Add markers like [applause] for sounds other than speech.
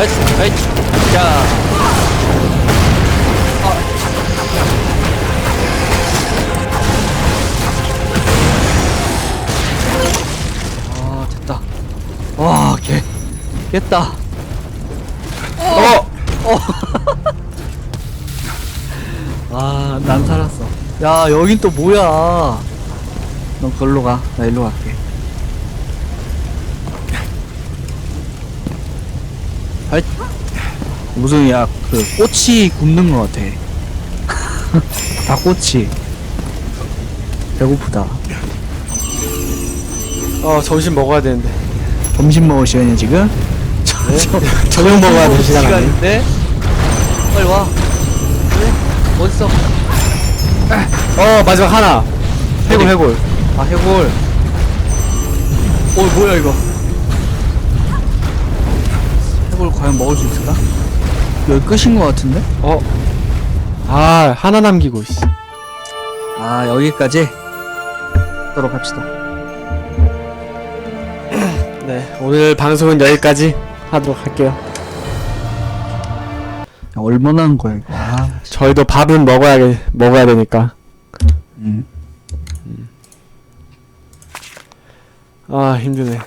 하이트 하이트 자아 됐다 와 개 깼다 어! [laughs] 아, 난 살았어. 야, 여긴 또 뭐야? 넌 걸로 가. 나 일로 갈게. 하이. 무슨 야, 그 꽃이 굽는 것 같아. [laughs] 다 꽃이. 배고프다. 어 점심 먹어야 되는데 점심 먹을 시간이야 지금? 저, [laughs] 저, 저녁 먹어야 될 시간? 시간인데? 빨리 와. 그래? 어딨어? 어 마지막 하나 해골 해골 아 해골 어 뭐야 이거 먹을 수 있을까? 여기 끝인 것 같은데? 어? 아 하나 남기고 씨. 아 여기까지 하도록 합시다 [clears throat] 네 오늘 방송은 여기까지 하도록 할게요 야, 얼마나 한 거야 이거 아, 저희도 밥은 먹어야 먹어야 되니까 음. 아 힘드네